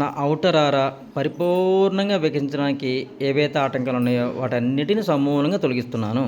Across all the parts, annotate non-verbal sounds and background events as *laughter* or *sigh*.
నా ఔటర్ ఆరా పరిపూర్ణంగా వికసించడానికి ఏవైతే ఆటంకాలు ఉన్నాయో వాటన్నిటిని సమూలంగా తొలగిస్తున్నాను.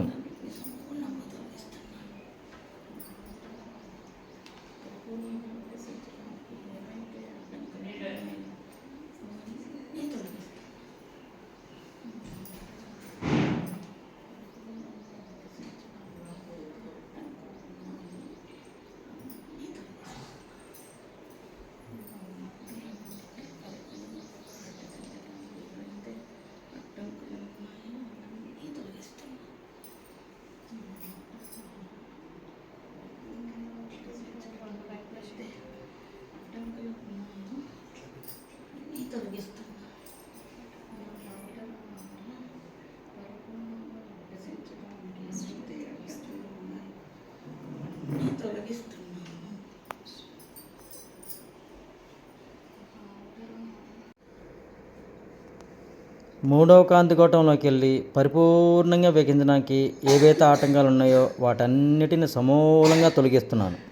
మూడవ కాంతి గోటంలోకి వెళ్ళి పరిపూర్ణంగా వికసించడానికి ఏవైతే ఆటంకాలు ఉన్నాయో వాటన్నిటిని సమూలంగా తొలగిస్తున్నాను.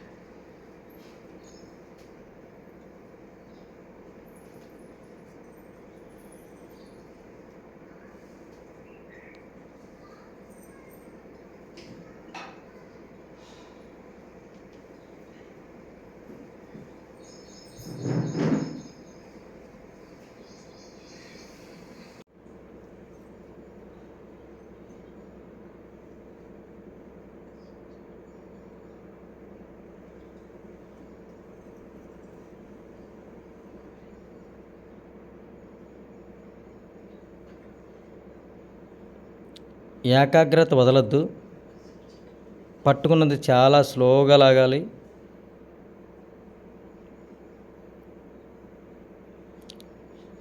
ఏకాగ్రత వదలద్దు. పట్టుకున్నది చాలా స్లోగా లాగాలి.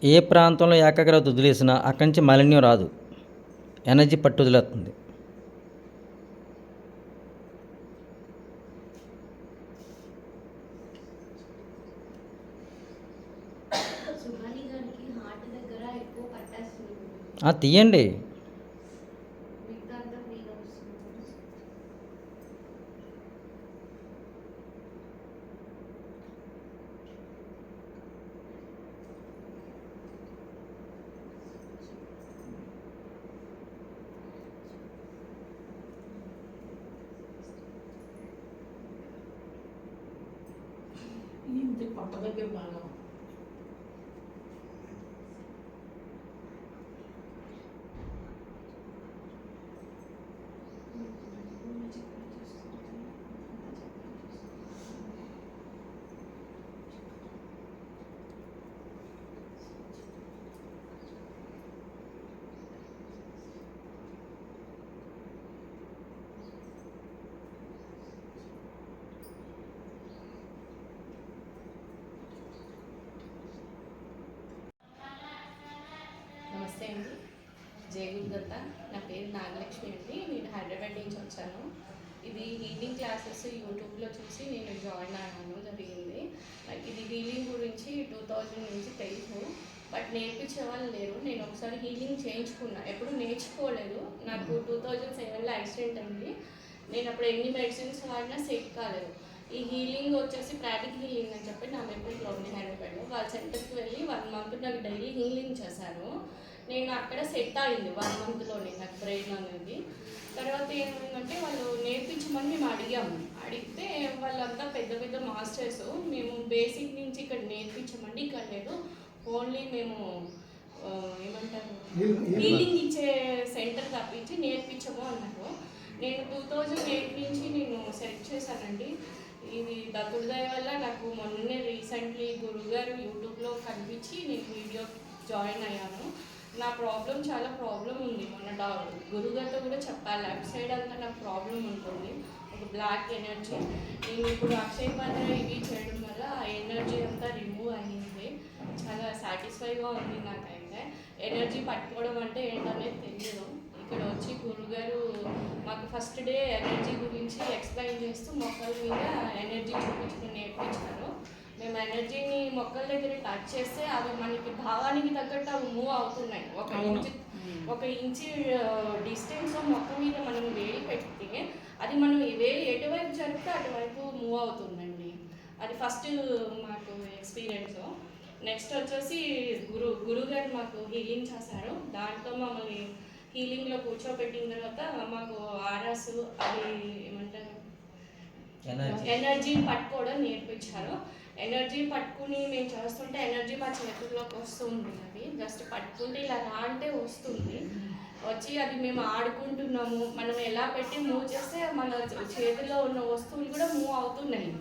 ఏ ప్రాంతంలో ఏకాగ్రత వదిలేసినా అక్కడి నుంచి మాలిన్యం రాదు. ఎనర్జీ పట్టు వదిలేస్తుంది. తీయండి మిగతా అంతా ఫ్రీగా వస్తుంది ఇంటి పక్క దగ్గర బాగా నమస్తే అండి జయగురు దత్త నా పేరు నాగలక్ష్మి అండి నేను హైదరాబాద్ నుంచి వచ్చాను. ఇది హీలింగ్ క్లాసెస్ యూట్యూబ్లో చూసి నేను జాయిన్ అయ్యాను జరిగింది. నాకు ఇది హీలింగ్ గురించి టూ థౌజండ్ నుంచి తెలుసు. బట్ నేర్పించే వాళ్ళు లేరు. నేను ఒకసారి హీలింగ్ చేయించుకున్నా. ఎప్పుడు నేర్చుకోలేదు. నాకు టూ థౌజండ్ సెవెన్లో యాక్సిడెంట్ అయింది. నేను అప్పుడు ఎన్ని మెడిసిన్స్ వాడినా సెట్ కాలేదు. ఈ హీలింగ్ వచ్చేసి ప్రాటిక్ హీలింగ్ అని చెప్పి నా మెమరీలో ఉంది హైదరాబాద్లో. వాళ్ళ సెంటర్కి వెళ్ళి వన్ మంత్ నాకు డైలీ హీలింగ్ చేశాను నేను అక్కడ సెట్ అయింది వన్ మంత్లోనే నాకు బ్రెయిన్ అనేది. తర్వాత ఏమైందంటే వాళ్ళు నేర్పించమని మేము అడిగాము. అడిగితే వాళ్ళంతా పెద్ద పెద్ద మాస్టర్స్ మేము బేసిక్ నుంచి ఇక్కడ నేర్పించమండి ఇక్కడ లేదు. ఓన్లీ మేము ఏమంటారు? హీలింగ్ ఇచ్చే సెంటర్ తప్పించి నేర్పించము అన్నారు. నేను టూ థౌజండ్ ఎయిట్ నుంచి నేను సెలెక్ట్ చేశానండి. ఇది దత్తుడి దయ వల్ల నాకు మొన్నే రీసెంట్లీ గురుగారు యూట్యూబ్లో కనిపించి నేను వీడియో జాయిన్ అయ్యాను. నా ప్రాబ్లం చాలా ప్రాబ్లం ఉంది. మొన్న డా గురుగారితో కూడా చెప్పాలి. లెఫ్ట్ సైడ్ అంతా నాకు ప్రాబ్లం ఉంటుంది. ఒక బ్లాక్ ఎనర్జీ. నేను ఇప్పుడు అక్షయ పాత్ర ఇవి చేయడం వల్ల ఆ ఎనర్జీ అంతా రిమూవ్ అయ్యింది చాలా సాటిస్ఫైగా ఉంది నాకైతే. ఎనర్జీ పట్టుకోవడం అంటే ఏంటనేది తెలియదు ఇక్కడ వచ్చి గురుగారు మాకు ఫస్ట్ డే ఎనర్జీ గురించి ఎక్స్ప్లెయిన్ చేస్తూ మొక్కల మీద ఎనర్జీ చూపించుకుని నేర్పించారు. మేము ఎనర్జీని మొక్కల దగ్గర టచ్ చేస్తే అవి మనకి భావానికి తగ్గట్టు అవి మూవ్ అవుతున్నాయి. ఒక ఇంచు ఒక ఇంచు డిస్టెన్స్ మొక్క మీద మనం వేలి పెడితే అది మనం వేలి ఎటువైపు జరిపితే అటువైపు మూవ్ అవుతుందండి. అది ఫస్ట్ మాకు ఎక్స్పీరియన్స్ నెక్స్ట్ వచ్చేసి గురు గురువు గారు మాకు హీలింగ్ చేశారు. దాంట్లో మమ్మల్ని హీలింగ్లో కూర్చోబెట్టిన తర్వాత మాకు ఆరాసు అవి ఏమంటారు? ఎనర్జీ ఎనర్జీ పట్టుకోవడం నేర్పించారు. ఎనర్జీ పట్టుకుని మేము చేస్తుంటే ఎనర్జీ మా చేతుల్లోకి వస్తుంది అది. జస్ట్ పట్టుకుంటే ఇలా రా అంటే వస్తుంది. వచ్చి అది మేము ఆడుకుంటున్నాము. మనం ఎలా పెట్టి మూవ్ చేస్తే మన చేతిలో ఉన్న వస్తువులు కూడా మూవ్ అవుతున్నాయి.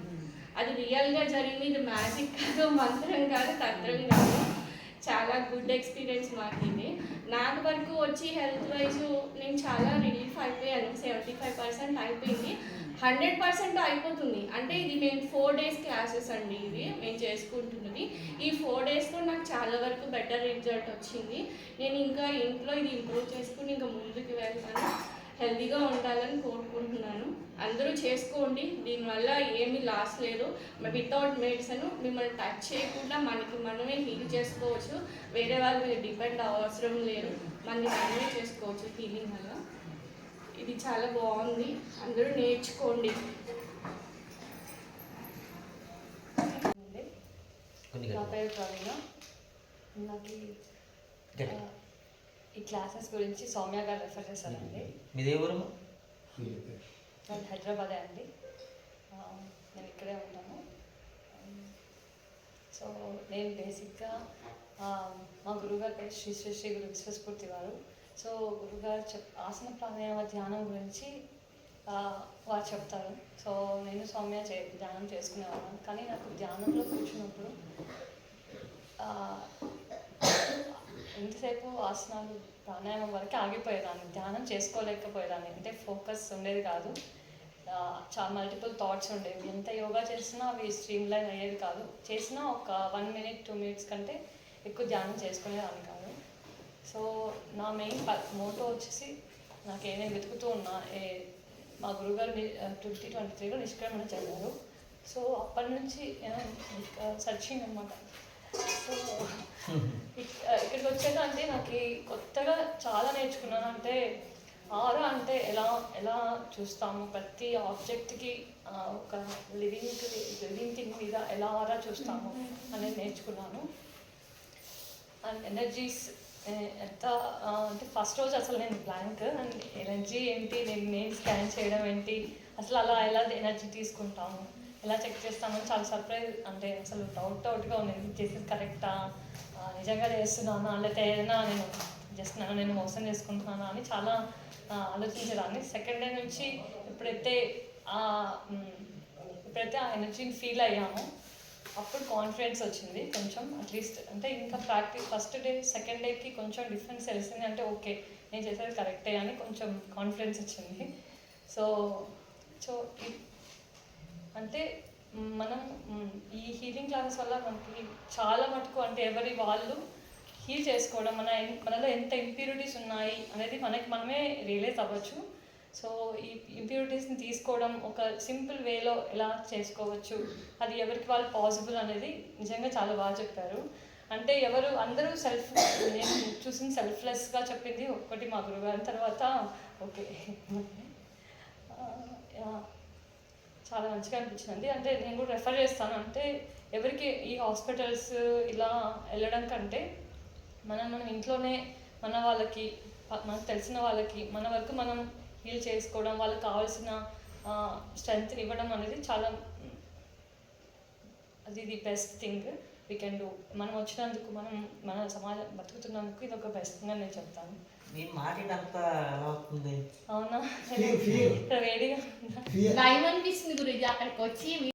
అది రియల్గా జరిగింది. ఇది మ్యాజిక్ కాదు మంత్రం కాదు తంత్రం కాదు. చాలా గుడ్ ఎక్స్పీరియన్స్ మాకు ఇది. నాకు వరకు వచ్చి హెల్త్ వైజ్ నేను చాలా రిలీఫ్ అయిపోయాను. సెవెంటీ ఫైవ్ పర్సెంట్ అయిపోయింది. హండ్రెడ్ పర్సెంట్ అయిపోతుంది. అంటే ఇది మేము ఫోర్ డేస్ క్లాసెస్ అండి ఇవి మేము చేసుకుంటున్నది. ఈ ఫోర్ డేస్లో నాకు చాలా వరకు బెటర్ రిజల్ట్ వచ్చింది. నేను ఇంకా ఇంట్లో ఇది ఇంప్రూవ్ చేసుకుని ఇంకా ముందుకు వెళ్తాను. హెల్తీగా ఉండాలని కోరుకుంటున్నాను. అందరూ చేసుకోండి. దీనివల్ల ఏమీ లాస్ లేదు. వితౌట్ మెడిసిన్ మిమ్మల్ని టచ్ చేయకుండా మనకి మనమే హీల్ చేసుకోవచ్చు. వేరే వాళ్ళ మీద డిపెండ్ అవసరం లేదు. మనకి మనమే చేసుకోవచ్చు హీలింగ్ వల్ల. ఇది చాలా బాగుంది. అందరూ నేర్చుకోండి. కొన్ని నా గట్టిగా. పేరు ప్రవీణ. నాకు ఈ- క్లాసెస్ గురించి సౌమ్య గారు రెఫర్ చేశారండి. మీది ఏ ఊరమ్మా నేను హైదరాబాదే అండి. నేను ఇక్కడే ఉంటాను. సో నేను బేసిక్గా మా గురుగారు పేరు శ్రీ శ్రీ శ్రీ గురు విశ్వస్ఫూర్తి వారు. సో గురుగారు చెప్ ఆసన ప్రాణాయామ ధ్యానం గురించి వారు చెప్తారు. సో నేను సౌమ్య చే ధ్యానం చేసుకునేవాళ్ళం. కానీ నాకు ధ్యానంలో కూర్చున్నప్పుడు ఆ, ఎంతసేపు ఆసనాలు ప్రాణాయామం వరకు ఆగిపోయేదాన్ని ధ్యానం చేసుకోలేకపోయేదాన్ని. అంటే ఫోకస్ ఉండేది కాదు. చాలా మల్టిపుల్ థాట్స్ ఉండేవి. ఎంత యోగా చేసినా అవి స్ట్రీమ్ లైన్ అయ్యేది కాదు. చేసినా ఒక వన్ మినిట్ టూ మినిట్స్ కంటే ఎక్కువ ధ్యానం చేసుకునేదాన్ని కాదు. సో నా మెయిన్ మోటో వచ్చేసి నాకు ఏమేమి వెతుకుతూ ఉన్నా ఏ మా గురుగారు ట్వంటీ ట్వంటీ త్రీలో నిష్క్రమణ చదివారు సో అప్పటి నుంచి సర్చింగ్ అనమాట సో ఇక్కడికి వచ్చాక అంటే నాకు కొత్తగా చాలా నేర్చుకున్నాను. అంటే ఆరా అంటే ఎలా ఎలా చూస్తాము? ప్రతి ఆబ్జెక్ట్కి ఒక లివింగ్ లివింగ్ థింగ్ మీద ఎలా ఆరా చూస్తాము అనేది నేర్చుకున్నాను. అండ్ ఎనర్జీస్ ఎంత అంటే ఫస్ట్ రోజు అసలు నేను బ్లాంక్. అండ్ ఎనర్జీ ఏంటి? నేను నేను స్కాన్ చేయడం ఏంటి? అసలు అలా ఎలా ఎనర్జీ తీసుకుంటాము? ఎలా చెక్ చేస్తామని చాలా సర్ప్రైజ్ అంటే అసలు డౌట్ డౌట్గా ఉంది. ఇది చేసేది కరెక్టా నిజంగా చేస్తున్నానా? లేకపోతే ఏదైనా నేను జస్ట్ నన్ను నేను మోసం చేసుకుంటున్నానా అని చాలా ఆలోచించేదాన్ని. సెకండ్ డే నుంచి ఎప్పుడైతే ఆ, ఎప్పుడైతే ఆ ఎనర్జీని ఫీల్ అయ్యామో అప్పుడు కాన్ఫిడెన్స్ వచ్చింది కొంచెం అట్లీస్ట్ అంటే ఇంకా ప్రాక్టీస్ ఫస్ట్ డే సెకండ్ డేకి కొంచెం డిఫరెన్స్ తెలిసింది. అంటే ఓకే నేను చేసేది కరెక్టే అని కొంచెం కాన్ఫిడెన్స్ వచ్చింది. సో సో అంటే మనం ఈ హీలింగ్ క్లాసెస్ వల్ల మనకి చాలా మటుకు అంటే ఎవరి వాళ్ళు హీల్ చేసుకోవడం మన మనలో ఎంత ఇంప్యూరిటీస్ ఉన్నాయి అనేది మనకి మనమే రియలైజ్ అవ్వచ్చు. సో ఈ ఇంప్యూరిటీస్ని తీసుకోవడం ఒక సింపుల్ వేలో ఎలా చేసుకోవచ్చు అది ఎవరికి వాళ్ళు పాసిబుల్ అనేది నిజంగా చాలా బాగా చెప్పారు. అంటే ఎవరు అందరూ సెల్ఫ్ నేను చూసిన సెల్ఫ్లెస్గా చెప్పింది ఒక్కటి మా గురుగారి తర్వాత ఓకే. చాలా మంచిగా అనిపించింది. అంటే నేను కూడా రెఫర్ చేస్తాను. అంటే ఎవరికి ఈ హాస్పిటల్స్ ఇలా వెళ్ళడం కంటే మనం మనం ఇంట్లోనే మన వాళ్ళకి మనకు తెలిసిన వాళ్ళకి మన వరకు మనం హీల్ చేసుకోవడం వాళ్ళకి కావాల్సిన స్ట్రెంగ్త్ ఇవ్వడం అనేది చాలా అది the best thing we can do మనం వచ్చినందుకు మనం మన సమాజం బతుకుతున్నందుకు ఇది ఒక బెస్ట్ థింగ్ అని నేను చెప్తాను. అవునా? *laughs* వేడిగా లైవ్ అనిపిస్తుంది గురించి అక్కడికి వచ్చి